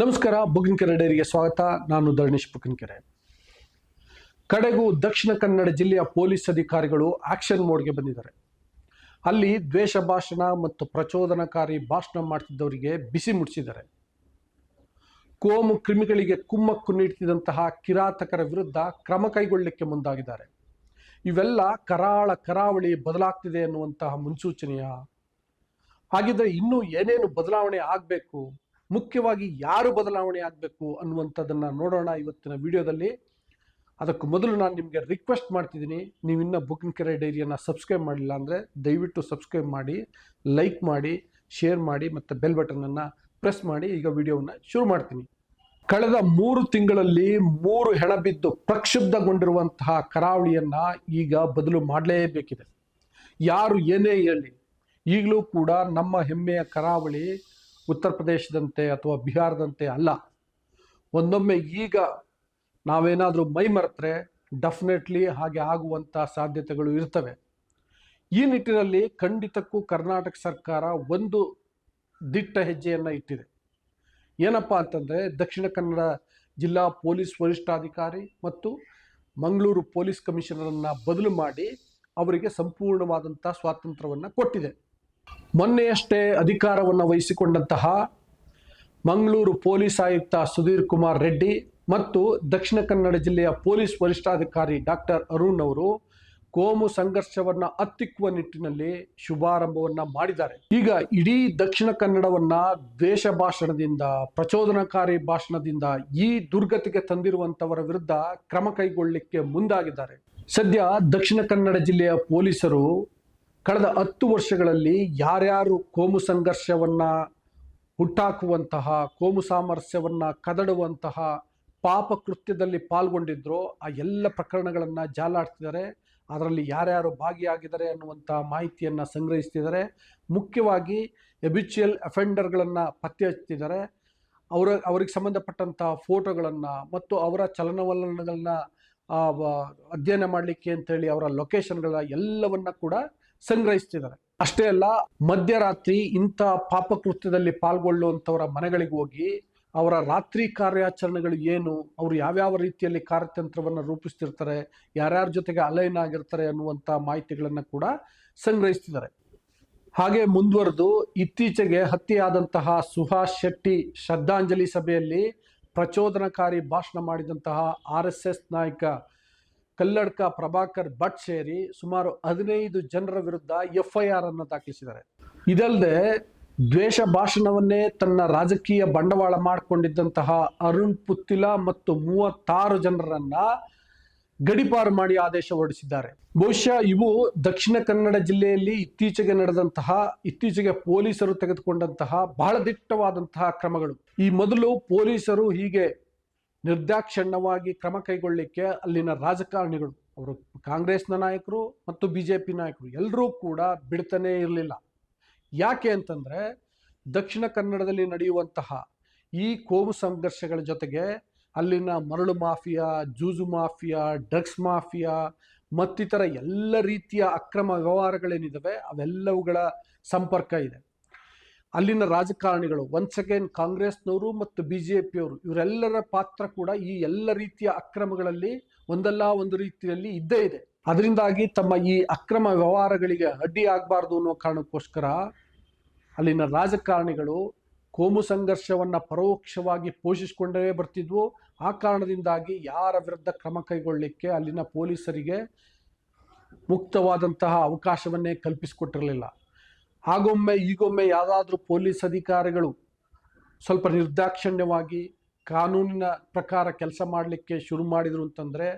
ನಮಸ್ಕಾರ ಬುಗಿನಕೆರೆ ಡೈರಿಗೆ ಸ್ವಾಗತ. ನಾನು ಧರಣೇಶ್ ಬುಗಿನಕೆರೆ ಕಡೆಗೂ ದಕ್ಷಿಣ ಕನ್ನಡ ಜಿಲ್ಲೆಯ ಪೊಲೀಸ್ ಅಧಿಕಾರಿಗಳು ಆಕ್ಷನ್ ಮೋಡ್ಗೆ ಬಂದಿದ್ದಾರೆ. ಅಲ್ಲಿ ದ್ವೇಷ ಭಾಷಣ ಮತ್ತು ಪ್ರಚೋದನಕಾರಿ ಭಾಷಣ ಮಾಡ್ತಿದ್ದವರಿಗೆ ಬಿಸಿ ಮುಟ್ಟಿಸಿದ್ದಾರೆ ಕೋಮು ಕ್ರಿಮಿಗಳಿಗೆ ಕುಮ್ಮಕ್ಕು ನೀಡುತ್ತಿದ್ದಂತಹ ಕಿರಾತಕರ ವಿರುದ್ಧ ಕ್ರಮ ಕೈಗೊಳ್ಳಲಿಕ್ಕೆ ಮುಂದಾಗಿದ್ದಾರೆ. ಇವೆಲ್ಲ ಕರಾಳ ಕರಾವಳಿ ಬದಲಾಗ್ತಿದೆ ಅನ್ನುವಂತಹ ಮುನ್ಸೂಚನೆಯ. ಹಾಗಿದ್ರೆ ಇನ್ನೂ ಏನೇನು ಬದಲಾವಣೆ ಆಗಬೇಕು? ಮುಖ್ಯವಾಗಿ ಯಾರು ಬದಲಾವಣೆ ಆಗಬೇಕು ಅನ್ನುವಂಥದ್ದನ್ನ ನೋಡೋಣ ಇವತ್ತಿನ ವಿಡಿಯೋದಲ್ಲಿ. ಅದಕ್ಕೂ ಮೊದಲು ನಾನು ನಿಮಗೆ ರಿಕ್ವೆಸ್ಟ್ ಮಾಡ್ತಿದ್ದೀನಿ. ನೀವು ಇನ್ನೂ ಬುಕಿಂಗ್ ಕೆರೆ ಡೈರಿಯನ್ನು ಸಬ್ಸ್ಕ್ರೈಬ್ ಮಾಡಿಲ್ಲ ಅಂದರೆ ದಯವಿಟ್ಟು ಸಬ್ಸ್ಕ್ರೈಬ್ ಮಾಡಿ ಲೈಕ್ ಮಾಡಿ ಶೇರ್ ಮಾಡಿ ಮತ್ತು ಬೆಲ್ ಬಟನನ್ನು ಪ್ರೆಸ್ ಮಾಡಿ, ಈಗ ವಿಡಿಯೋವನ್ನು ಶುರು ಮಾಡ್ತೀನಿ. ಕಳೆದ ಮೂರು ತಿಂಗಳಲ್ಲಿ ಮೂರು ಹೆಣಬಿದ್ದು ಪ್ರಕ್ಷುಬ್ಧಗೊಂಡಿರುವಂತಹ ಕರಾವಳಿಯನ್ನು ಈಗ ಬದಲು ಮಾಡಲೇಬೇಕಿದೆ. ಯಾರು ಏನೇ ಹೇಳಿ ಈಗಲೂ ಕೂಡ ನಮ್ಮ ಹೆಮ್ಮೆಯ ಕರಾವಳಿ ಉತ್ತರ ಪ್ರದೇಶದಂತೆ ಅಥವಾ ಬಿಹಾರದಂತೆ ಅಲ್ಲ. ಒಂದೊಮ್ಮೆ ಈಗ ನಾವೇನಾದರೂ ಮೈ ಮರೆತರೆ ಡೆಫಿನೆಟ್ಲಿ ಹಾಗೆ ಆಗುವಂಥ ಸಾಧ್ಯತೆಗಳು ಇರ್ತವೆ. ಈ ನಿಟ್ಟಿನಲ್ಲಿ ಖಂಡಿತಕ್ಕೂ ಕರ್ನಾಟಕ ಸರ್ಕಾರ ಒಂದು ದಿಟ್ಟ ಹೆಜ್ಜೆಯನ್ನು ಇಟ್ಟಿದೆ. ಏನಪ್ಪ ಅಂತಂದರೆ ದಕ್ಷಿಣ ಕನ್ನಡ ಜಿಲ್ಲಾ ಪೊಲೀಸ್ ವರಿಷ್ಠಾಧಿಕಾರಿ ಮತ್ತು ಮಂಗಳೂರು ಪೊಲೀಸ್ ಕಮಿಷನರನ್ನು ಬದಲು ಮಾಡಿ ಅವರಿಗೆ ಸಂಪೂರ್ಣವಾದಂಥ ಸ್ವಾತಂತ್ರ್ಯವನ್ನು ಕೊಟ್ಟಿದೆ. ಮೊನ್ನೆಯಷ್ಟೇ ಅಧಿಕಾರವನ್ನು ವಹಿಸಿಕೊಂಡಂತಹ ಮಂಗಳೂರು ಪೊಲೀಸ್ ಆಯುಕ್ತ ಸುಧೀರ್ ಕುಮಾರ್ ರೆಡ್ಡಿ ಮತ್ತು ದಕ್ಷಿಣ ಕನ್ನಡ ಜಿಲ್ಲೆಯ ಪೊಲೀಸ್ ವರಿಷ್ಠಾಧಿಕಾರಿ ಡಾಕ್ಟರ್ ಅರುಣ್ ಅವರು ಕೋಮು ಸಂಘರ್ಷವನ್ನ ಹತ್ತಿಕ್ಕುವ ನಿಟ್ಟಿನಲ್ಲಿ ಶುಭಾರಂಭವನ್ನ ಮಾಡಿದ್ದಾರೆ. ಈಗ ಇಡೀ ದಕ್ಷಿಣ ಕನ್ನಡವನ್ನ ದ್ವೇಷ ಭಾಷಣದಿಂದ, ಪ್ರಚೋದನಕಾರಿ ಭಾಷಣದಿಂದ ಈ ದುರ್ಗತಿಗೆ ತಂದಿರುವಂತವರ ವಿರುದ್ಧ ಕ್ರಮ ಕೈಗೊಳ್ಳಲಿಕ್ಕೆ ಮುಂದಾಗಿದ್ದಾರೆ. ಸದ್ಯ ದಕ್ಷಿಣ ಕನ್ನಡ ಜಿಲ್ಲೆಯ ಪೊಲೀಸರು ಕಳೆದ ಹತ್ತು ವರ್ಷಗಳಲ್ಲಿ ಯಾರ್ಯಾರು ಕೋಮು ಸಂಘರ್ಷವನ್ನ ಹುಟ್ಟಾಕುವಂತಹ, ಕೋಮು ಸಾಮರಸ್ಯವನ್ನ ಕದಡುವಂತಹ ಪಾಪ ಕೃತ್ಯದಲ್ಲಿ ಪಾಲ್ಗೊಂಡಿದ್ರು ಆ ಎಲ್ಲ ಪ್ರಕರಣಗಳನ್ನು ಜಾಲಾಡ್ತಿದ್ದಾರೆ. ಅದರಲ್ಲಿ ಯಾರ್ಯಾರು ಭಾಗಿಯಾಗಿದ್ದಾರೆ ಅನ್ನುವಂಥ ಮಾಹಿತಿಯನ್ನು ಸಂಗ್ರಹಿಸ್ತಿದ್ದಾರೆ. ಮುಖ್ಯವಾಗಿ ಎಬಿಚುಯಲ್ ಅಫೆಂಡರ್ಗಳನ್ನು ಪತ್ತೆ ಹಚ್ತಿದ್ದಾರೆ. ಅವರ, ಅವರಿಗೆ ಸಂಬಂಧಪಟ್ಟಂಥ ಫೋಟೋಗಳನ್ನು ಮತ್ತು ಅವರ ಚಲನವಲನಗಳನ್ನ ಅಧ್ಯಯನ ಮಾಡಲಿಕ್ಕೆ ಅಂತೇಳಿ ಅವರ ಲೊಕೇಶನ್ಗಳ ಎಲ್ಲವನ್ನ ಕೂಡ ಸಂಗ್ರಹಿಸ್ತಿದ್ದಾರೆ. ಅಷ್ಟೇ ಅಲ್ಲ, ಮಧ್ಯರಾತ್ರಿ ಇಂಥ ಪಾಪಕೃತ್ಯದಲ್ಲಿ ಪಾಲ್ಗೊಳ್ಳುವಂಥವರ ಮನೆಗಳಿಗೆ ಹೋಗಿ ಅವರ ರಾತ್ರಿ ಕಾರ್ಯಾಚರಣೆಗಳು ಏನು, ಅವರು ಯಾವ್ಯಾವ ರೀತಿಯಲ್ಲಿ ಕಾರ್ಯತಂತ್ರವನ್ನು ರೂಪಿಸ್ತಿರ್ತಾರೆ, ಯಾರ್ಯಾರ ಜೊತೆಗೆ ಅಲೈನ್ ಆಗಿರ್ತಾರೆ ಅನ್ನುವಂಥ ಮಾಹಿತಿಗಳನ್ನು ಕೂಡ ಸಂಗ್ರಹಿಸ್ತಿದ್ದಾರೆ. ಹಾಗೆ ಮುಂದುವರೆದು, ಇತ್ತೀಚೆಗೆ ಹತ್ಯೆಯಾದಂತಹ ಸುಹಾಸ್ ಶೆಟ್ಟಿ ಶ್ರದ್ಧಾಂಜಲಿ ಸಭೆಯಲ್ಲಿ ಪ್ರಚೋದನಕಾರಿ ಭಾಷಣ ಮಾಡಿದಂತಹ ಆರ್ ಎಸ್ ಎಸ್ ನಾಯಕ ಕಲ್ಲಡ್ಕ, ಪ್ರಭಾಕರ್ ಭಟ್ ಸೇರಿ ಸುಮಾರು ಹದಿನೈದು ಜನರ ವಿರುದ್ಧ ಎಫ್ ಐ ಆರ್ ಅನ್ನು ದಾಖಲಿಸಿದ್ದಾರೆ. ಇದಲ್ಲದೆ ದ್ವೇಷ ಭಾಷಣವನ್ನೇ ತನ್ನ ರಾಜಕೀಯ ಬಂಡವಾಳ ಮಾಡಿಕೊಂಡಿದ್ದಂತಹ ಅರುಣ್ ಪುತ್ತಿಲ ಮತ್ತು ಮೂವತ್ತಾರು ಜನರನ್ನ ಗಡಿಪಾರು ಮಾಡಿ ಆದೇಶ ಹೊರಡಿಸಿದ್ದಾರೆ. ಬಹುಶಃ ಇವು ದಕ್ಷಿಣ ಕನ್ನಡ ಜಿಲ್ಲೆಯಲ್ಲಿ ಇತ್ತೀಚೆಗೆ ನಡೆದಂತಹ, ಇತ್ತೀಚೆಗೆ ಪೊಲೀಸರು ತೆಗೆದುಕೊಂಡಂತಹ ಬಹಳ ದಿಟ್ಟವಾದಂತಹ ಕ್ರಮಗಳು. ಈ ಮೊದಲು ಪೊಲೀಸರು ಹೀಗೆ ನಿರ್ದಾಕ್ಷಣ್ಯವಾಗಿ ಕ್ರಮ ಕೈಗೊಳ್ಳಲಿಕ್ಕೆ ಅಲ್ಲಿನ ರಾಜಕಾರಣಿಗಳು, ಅವರು ಕಾಂಗ್ರೆಸ್ನ ನಾಯಕರು ಮತ್ತು ಬಿ ಜೆ ಪಿ ನಾಯಕರು ಎಲ್ಲರೂ ಕೂಡ ಬಿಡ್ತಾನೇ ಇರಲಿಲ್ಲ. ಯಾಕೆ ಅಂತಂದರೆ, ದಕ್ಷಿಣ ಕನ್ನಡದಲ್ಲಿ ನಡೆಯುವಂತಹ ಈ ಕೋಮು ಸಂಘರ್ಷಗಳ ಜೊತೆಗೆ ಅಲ್ಲಿನ ಮರಳು ಮಾಫಿಯಾ, ಜೂಜು ಮಾಫಿಯಾ, ಡ್ರಗ್ಸ್ ಮಾಫಿಯಾ ಮತ್ತಿತರ ಎಲ್ಲ ರೀತಿಯ ಅಕ್ರಮ ವ್ಯವಹಾರಗಳೇನಿದ್ದಾವೆ ಅವೆಲ್ಲವುಗಳ ಸಂಪರ್ಕ ಇದೆ. ಅಲ್ಲಿನ ರಾಜಕಾರಣಿಗಳು ಒನ್ಸ್ ಅಗೇನ್ ಕಾಂಗ್ರೆಸ್ನವರು ಮತ್ತು ಬಿ ಜೆ ಪಿಯವರು ಇವರೆಲ್ಲರ ಪಾತ್ರ ಕೂಡ ಈ ಎಲ್ಲ ರೀತಿಯ ಅಕ್ರಮಗಳಲ್ಲಿ ಒಂದಲ್ಲ ಒಂದು ರೀತಿಯಲ್ಲಿ ಇದ್ದೇ ಇದೆ. ಅದರಿಂದಾಗಿ ತಮ್ಮ ಈ ಅಕ್ರಮ ವ್ಯವಹಾರಗಳಿಗೆ ಅಡ್ಡಿ ಆಗಬಾರ್ದು ಅನ್ನೋ ಕಾರಣಕ್ಕೋಸ್ಕರ ಅಲ್ಲಿನ ರಾಜಕಾರಣಿಗಳು ಕೋಮು ಸಂಘರ್ಷವನ್ನು ಪರೋಕ್ಷವಾಗಿ ಪೋಷಿಸಿಕೊಂಡೇ ಬರ್ತಿದ್ವು. ಆ ಕಾರಣದಿಂದಾಗಿ ಯಾರ ವಿರುದ್ಧ ಕ್ರಮ ಕೈಗೊಳ್ಳಲಿಕ್ಕೆ ಅಲ್ಲಿನ ಪೊಲೀಸರಿಗೆ ಮುಕ್ತವಾದಂತಹ ಅವಕಾಶವನ್ನೇ ಕಲ್ಪಿಸಿಕೊಟ್ಟಿರಲಿಲ್ಲ. ಆಗೊಮ್ಮೆ ಈಗೊಮ್ಮೆ ಯಾವುದಾದ್ರೂ ಪೊಲೀಸ್ ಅಧಿಕಾರಿಗಳು ಸ್ವಲ್ಪ ನಿರ್ದಾಕ್ಷಿಣ್ಯವಾಗಿ ಕಾನೂನಿನ ಪ್ರಕಾರ ಕೆಲಸ ಮಾಡಲಿಕ್ಕೆ ಶುರು ಮಾಡಿದರು ಅಂತಂದರೆ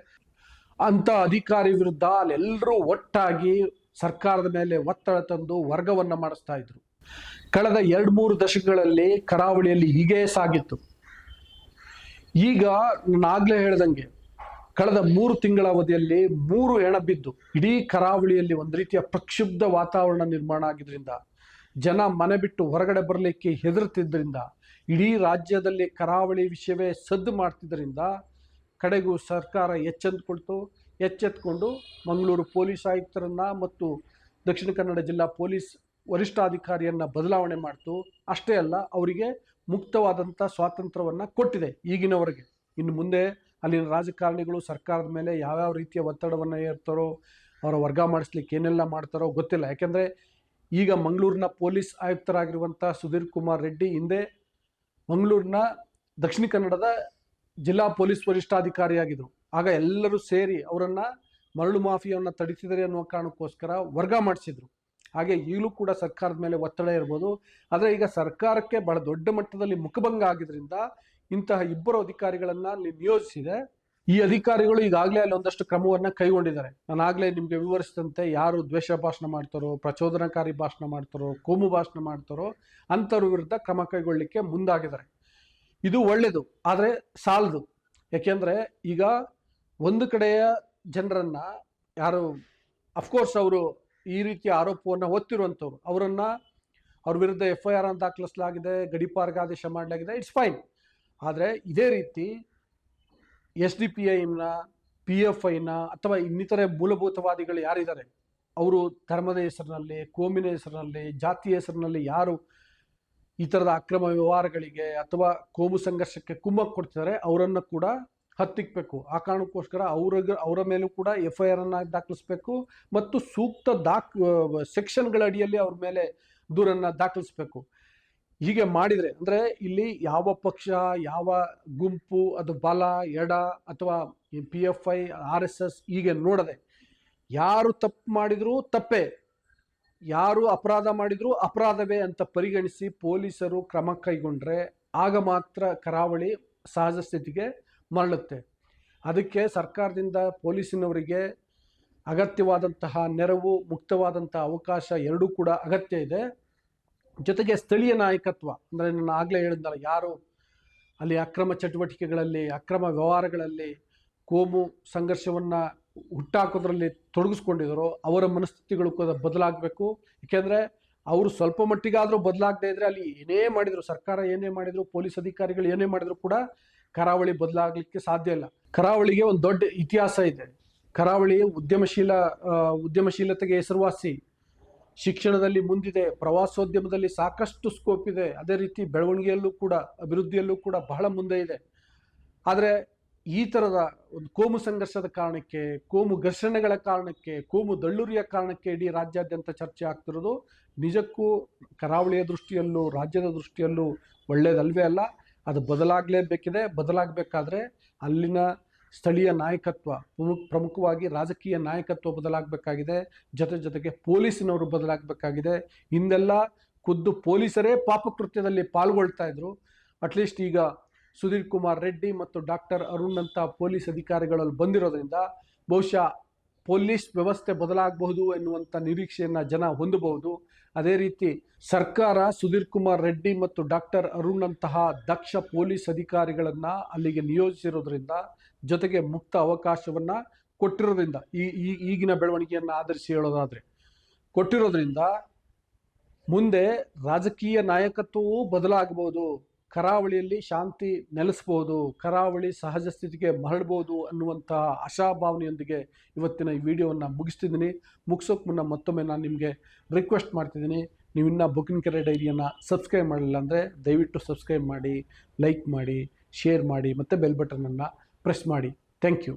ಅಂಥ ಅಧಿಕಾರಿ ವಿರುದ್ಧ ಅಲ್ಲೆಲ್ಲರೂ ಒಟ್ಟಾಗಿ ಸರ್ಕಾರದ ಮೇಲೆ ಒತ್ತಡ ತಂದು ವರ್ಗವನ್ನು ಮಾಡಿಸ್ತಾ ಇದ್ರು. ಕಳೆದ ಎರಡು ಮೂರು ದಶಕಗಳಲ್ಲಿ ಕರಾವಳಿಯಲ್ಲಿ ಹೀಗೇ ಸಾಗಿತ್ತು. ಈಗ ನಾನು ಆಗ್ಲೇ ಹೇಳ್ದಂಗೆ ಕಳೆದ ಮೂರು ತಿಂಗಳ ಅವಧಿಯಲ್ಲಿ ಮೂರು ಹೆಣ ಬಿದ್ದು ಇಡೀ ಕರಾವಳಿಯಲ್ಲಿ ಒಂದು ರೀತಿಯ ಪ್ರಕ್ಷುಬ್ಧ ವಾತಾವರಣ ನಿರ್ಮಾಣ ಆಗಿದ್ರಿಂದ, ಜನ ಮನೆ ಬಿಟ್ಟು ಹೊರಗಡೆ ಬರಲಿಕ್ಕೆ ಹೆದರ್ತಿದ್ದರಿಂದ ಇಡೀ ರಾಜ್ಯದಲ್ಲಿ ಕರಾವಳಿ ವಿಷಯವೇ ಸದ್ದು ಮಾಡ್ತಿದ್ದರಿಂದ ಕಡೆಗೂ ಸರ್ಕಾರ ಎಚ್ಚೆಂದುಕೊಳ್ತು ಎಚ್ಚೆತ್ಕೊಂಡು ಮಂಗಳೂರು ಪೊಲೀಸ್ ಆಯುಕ್ತರನ್ನು ಮತ್ತು ದಕ್ಷಿಣ ಕನ್ನಡ ಜಿಲ್ಲಾ ಪೊಲೀಸ್ ವರಿಷ್ಠಾಧಿಕಾರಿಯನ್ನು ಬದಲಾವಣೆ ಮಾಡ್ತು. ಅಷ್ಟೇ ಅಲ್ಲ, ಅವರಿಗೆ ಮುಕ್ತವಾದಂಥ ಸ್ವಾತಂತ್ರ್ಯವನ್ನು ಕೊಟ್ಟಿದೆ ಈಗಿನವರೆಗೆ. ಇನ್ನು ಮುಂದೆ ಅಲ್ಲಿನ ರಾಜಕಾರಣಿಗಳು ಸರ್ಕಾರದ ಮೇಲೆ ಯಾವ್ಯಾವ ರೀತಿಯ ಒತ್ತಡವನ್ನು ಏರ್ತಾರೋ, ಅವರ ವರ್ಗ ಮಾಡಿಸ್ಲಿಕ್ಕೆ ಏನೆಲ್ಲ ಮಾಡ್ತಾರೋ ಗೊತ್ತಿಲ್ಲ. ಯಾಕೆಂದರೆ ಈಗ ಮಂಗಳೂರಿನ ಪೊಲೀಸ್ ಆಯುಕ್ತರಾಗಿರುವಂಥ ಸುಧೀರ್ ಕುಮಾರ್ ರೆಡ್ಡಿ ಹಿಂದೆ ಮಂಗಳೂರಿನ ದಕ್ಷಿಣ ಕನ್ನಡದ ಜಿಲ್ಲಾ ಪೊಲೀಸ್ ವರಿಷ್ಠಾಧಿಕಾರಿಯಾಗಿದ್ದರು ಆಗ ಎಲ್ಲರೂ ಸೇರಿ ಅವರನ್ನು ಮರಳು ಮಾಫಿಯಾವನ್ನು ತಡಿಸಿದರೆ ಅನ್ನುವ ಕಾರಣಕ್ಕೋಸ್ಕರ ವರ್ಗ ಮಾಡಿಸಿದರು. ಹಾಗೆ ಈಗಲೂ ಕೂಡ ಸರ್ಕಾರದ ಮೇಲೆ ಒತ್ತಡ ಇರ್ಬೋದು. ಆದರೆ ಈಗ ಸರ್ಕಾರಕ್ಕೆ ಬಹಳ ದೊಡ್ಡ ಮಟ್ಟದಲ್ಲಿ ಮುಖಭಂಗ ಆಗಿದ್ರಿಂದ ಇಂತಹ ಇಬ್ಬರು ಅಧಿಕಾರಿಗಳನ್ನ ಅಲ್ಲಿ ನಿಯೋಜಿಸಿದೆ. ಈ ಅಧಿಕಾರಿಗಳು ಈಗಾಗಲೇ ಅಲ್ಲಿ ಒಂದಷ್ಟು ಕ್ರಮವನ್ನ ಕೈಗೊಂಡಿದ್ದಾರೆ. ನಾನು ಆಗ್ಲೇ ನಿಮ್ಗೆ ವಿವರಿಸಿದಂತೆ ಯಾರು ದ್ವೇಷ ಭಾಷಣ ಮಾಡ್ತಾರೋ, ಪ್ರಚೋದನಕಾರಿ ಭಾಷಣ ಮಾಡ್ತಾರೋ, ಕೋಮು ಭಾಷಣ ಮಾಡ್ತಾರೋ ಅಂಥವ್ರ ವಿರುದ್ಧ ಕ್ರಮ ಕೈಗೊಳ್ಳಲಿಕ್ಕೆ ಮುಂದಾಗಿದ್ದಾರೆ. ಇದು ಒಳ್ಳೆಯದು ಆದರೆ ಸಾಲದು. ಯಾಕೆಂದ್ರೆ ಈಗ ಒಂದು ಕಡೆಯ ಜನರನ್ನ ಯಾರು ಅಫ್ಕೋರ್ಸ್ ಅವರು ಈ ರೀತಿಯ ಆರೋಪವನ್ನು ಹೊತ್ತಿರುವಂಥವ್ರು. ಅವರನ್ನ ಅವ್ರ ವಿರುದ್ಧ ಎಫ್ ಐ ಆರ್ ಅಂತ ದಾಖಲಿಸಲಾಗಿದೆ ಗಡಿಪಾರ್ಗಾದೇಶ ಮಾಡಲಾಗಿದೆ ಇಟ್ಸ್ ಫೈನ್ ಆದರೆ ಇದೇ ರೀತಿ ಎಸ್ ಡಿ ಪಿ ಐನ ಪಿ ಎಫ್ ಐನ ಅಥವಾ ಇನ್ನಿತರೆ ಮೂಲಭೂತವಾದಿಗಳು ಯಾರಿದ್ದಾರೆ? ಅವರು ಧರ್ಮದ ಹೆಸರಿನಲ್ಲಿ, ಕೋಮಿನ ಹೆಸರಿನಲ್ಲಿ, ಜಾತಿಯ ಹೆಸರಿನಲ್ಲಿ ಯಾರು ಈ ಥರದ ಅಕ್ರಮ ವ್ಯವಹಾರಗಳಿಗೆ ಅಥವಾ ಕೋಮು ಸಂಘರ್ಷಕ್ಕೆ ಕುಮ್ಮಕ್ಕೆ ಕೊಡ್ತಿದ್ದಾರೆ, ಅವರನ್ನು ಕೂಡ ಹತ್ತಿಕ್ಬೇಕು. ಆ ಕಾರಣಕ್ಕೋಸ್ಕರ ಅವ್ರಿಗೆ, ಅವರ ಮೇಲೂ ಕೂಡ ಎಫ್ ಐ ಆರನ್ನು ದಾಖಲಿಸ್ಬೇಕು ಮತ್ತು ಸೂಕ್ತ ದಾಖ ಸೆಕ್ಷನ್ಗಳ ಅಡಿಯಲ್ಲಿ ಅವ್ರ ಮೇಲೆ ದೂರನ್ನ ದಾಖಲಿಸ್ಬೇಕು. ಹೀಗೆ ಮಾಡಿದರೆ, ಅಂದರೆ ಇಲ್ಲಿ ಯಾವ ಪಕ್ಷ, ಯಾವ ಗುಂಪು, ಅದು ಬಲ, ಎಡ ಅಥವಾ P F I R S S ಹೀಗೆ ನೋಡದೆ, ಯಾರು ತಪ್ಪು ಮಾಡಿದರೂ ತಪ್ಪೇ, ಯಾರು ಅಪರಾಧ ಮಾಡಿದರೂ ಅಪರಾಧವೇ ಅಂತ ಪರಿಗಣಿಸಿ ಪೊಲೀಸರು ಕ್ರಮ ಕೈಗೊಂಡ್ರೆ ಆಗ ಮಾತ್ರ ಕರಾವಳಿ ಸಹಜ ಸ್ಥಿತಿಗೆ ಮರಳುತ್ತೆ. ಅದಕ್ಕೆ ಸರ್ಕಾರದಿಂದ ಪೊಲೀಸಿನವರಿಗೆ ಅಗತ್ಯವಾದಂತಹ ನೆರವು, ಮುಕ್ತವಾದಂತಹ ಅವಕಾಶ ಎರಡೂ ಕೂಡ ಅಗತ್ಯ ಇದೆ. ಜೊತೆಗೆ ಸ್ಥಳೀಯ ನಾಯಕತ್ವ, ಅಂದರೆ ನಾನು ಆಗಲೇ ಹೇಳಿದ್ನಲ್ಲ, ಯಾರು ಅಲ್ಲಿ ಅಕ್ರಮ ಚಟುವಟಿಕೆಗಳಲ್ಲಿ, ಅಕ್ರಮ ವ್ಯವಹಾರಗಳಲ್ಲಿ ಕೋಮು ಸಂಘರ್ಷವನ್ನು ಹುಟ್ಟಾಕೋದ್ರಲ್ಲಿ ತೊಡಗಿಸ್ಕೊಂಡಿದ್ರು ಅವರ ಮನಸ್ಥಿತಿಗಳು ಕೂಡ ಬದಲಾಗಬೇಕು. ಏಕೆಂದರೆ ಅವರು ಸ್ವಲ್ಪ ಮಟ್ಟಿಗಾದರೂ ಬದಲಾಗದೇ ಇದ್ರೆ ಅಲ್ಲಿ ಏನೇ ಮಾಡಿದ್ರು, ಸರ್ಕಾರ ಏನೇ ಮಾಡಿದ್ರು, ಪೊಲೀಸ್ ಅಧಿಕಾರಿಗಳು ಏನೇ ಮಾಡಿದ್ರು ಕೂಡ ಕರಾವಳಿ ಬದಲಾಗಲಿಕ್ಕೆ ಸಾಧ್ಯ ಇಲ್ಲ. ಕರಾವಳಿಗೆ ಒಂದು ದೊಡ್ಡ ಇತಿಹಾಸ ಇದೆ. ಕರಾವಳಿ ಉದ್ಯಮಶೀಲ ಉದ್ಯಮಶೀಲತೆಗೆ ಹೆಸರುವಾಸಿ ಶಿಕ್ಷಣದಲ್ಲಿ ಮುಂದಿದೆ, ಪ್ರವಾಸೋದ್ಯಮದಲ್ಲಿ ಸಾಕಷ್ಟು ಸ್ಕೋಪ್ ಇದೆ. ಅದೇ ರೀತಿ ಬೆಳವಣಿಗೆಯಲ್ಲೂ ಕೂಡ, ಅಭಿವೃದ್ಧಿಯಲ್ಲೂ ಕೂಡ ಬಹಳ ಮುಂದೆ ಇದೆ. ಆದರೆ ಈ ಥರದ ಒಂದು ಕೋಮು ಸಂಘರ್ಷದ ಕಾರಣಕ್ಕೆ, ಕೋಮು ಘರ್ಷಣೆಗಳ ಕಾರಣಕ್ಕೆ, ಕೋಮು ದಳ್ಳುರಿಯ ಕಾರಣಕ್ಕೆ ಇಡೀ ರಾಜ್ಯಾದ್ಯಂತ ಚರ್ಚೆ ಆಗ್ತಿರೋದು ನಿಜಕ್ಕೂ ಕರಾವಳಿಯ ದೃಷ್ಟಿಯಲ್ಲೂ, ರಾಜ್ಯದ ದೃಷ್ಟಿಯಲ್ಲೂ ಒಳ್ಳೆಯದಲ್ವೇ ಅಲ್ಲ. ಅದು ಬದಲಾಗಲೇಬೇಕಿದೆ. ಬದಲಾಗಬೇಕಾದ್ರೆ ಅಲ್ಲಿನ ಸ್ಥಳೀಯ ನಾಯಕತ್ವ ಪ್ರಮುಖ ಪ್ರಮುಖವಾಗಿ ರಾಜಕೀಯ ನಾಯಕತ್ವ ಬದಲಾಗಬೇಕಾಗಿದೆ. ಜೊತೆ ಜೊತೆಗೆ ಪೊಲೀಸಿನವರು ಬದಲಾಗಬೇಕಾಗಿದೆ. ಹಿಂದೆಲ್ಲ ಖುದ್ದು ಪೊಲೀಸರೇ ಪಾಪಕೃತ್ಯದಲ್ಲಿ ಪಾಲ್ಗೊಳ್ತಾ ಇದ್ರು. ಅಟ್ಲೀಸ್ಟ್ ಈಗ ಸುಧೀರ್ ಕುಮಾರ್ ರೆಡ್ಡಿ ಮತ್ತು ಡಾಕ್ಟರ್ ಅರುಣ್ ಅಂತ ಪೊಲೀಸ್ ಅಧಿಕಾರಿಗಳಲ್ಲಿ ಬಂದಿರೋದ್ರಿಂದ ಬಹುಶಃ ಪೊಲೀಸ್ ವ್ಯವಸ್ಥೆ ಬದಲಾಗಬಹುದು ಎನ್ನುವಂಥ ನಿರೀಕ್ಷೆಯನ್ನು ಜನ ಹೊಂದಬಹುದು. ಅದೇ ರೀತಿ ಸರ್ಕಾರ ಸುಧೀರ್ ಕುಮಾರ್ ರೆಡ್ಡಿ ಮತ್ತು ಡಾಕ್ಟರ್ ಅರುಣ್ ಅಂತಹ ದಕ್ಷ ಪೊಲೀಸ್ ಅಧಿಕಾರಿಗಳನ್ನು ಅಲ್ಲಿಗೆ ನಿಯೋಜಿಸಿರೋದ್ರಿಂದ ಜೊತೆಗೆ ಮುಕ್ತ ಅವಕಾಶವನ್ನ ಕೊಟ್ಟಿರೋದ್ರಿಂದ ಈ ಈಗಿನ ಬೆಳವಣಿಗೆಯನ್ನು ಆಧರಿಸಿ ಹೇಳೋದಾದ್ರೆ, ಕೊಟ್ಟಿರೋದ್ರಿಂದ ಮುಂದೆ ರಾಜಕೀಯ ನಾಯಕತ್ವವೂ ಬದಲಾಗಬಹುದು. ಕರಾವಳಿಯಲ್ಲಿ ಶಾಂತಿ ನೆಲೆಸ್ಬೋದು ಕರಾವಳಿ ಸಹಜ ಸ್ಥಿತಿಗೆ ಮರಳಬಹುದು ಅನ್ನುವಂತಹ ಆಶಾಭಾವನೆಯೊಂದಿಗೆ ಇವತ್ತಿನ ಈ ವಿಡಿಯೋವನ್ನು ಮುಗಿಸ್ತಿದ್ದೀನಿ. ಮುಗಿಸೋಕೆ ಮುನ್ನ ಮತ್ತೊಮ್ಮೆ ನಾನು ನಿಮಗೆ ರಿಕ್ವೆಸ್ಟ್ ಮಾಡ್ತಿದ್ದೀನಿ. ನೀವು ಇನ್ನೂ ಬುಕಿಂಗ್ ಕೆರೆ ಡೈರಿಯನ್ನು ಸಬ್ಸ್ಕ್ರೈಬ್ ಮಾಡಲಿಲ್ಲ ಅಂದರೆ ದಯವಿಟ್ಟು ಸಬ್ಸ್ಕ್ರೈಬ್ ಮಾಡಿ ಲೈಕ್ ಮಾಡಿ ಶೇರ್ ಮಾಡಿ, ಮತ್ತು ಬೆಲ್ ಬಟನನ್ನು ಪ್ರೆಸ್ ಮಾಡಿ. Thank you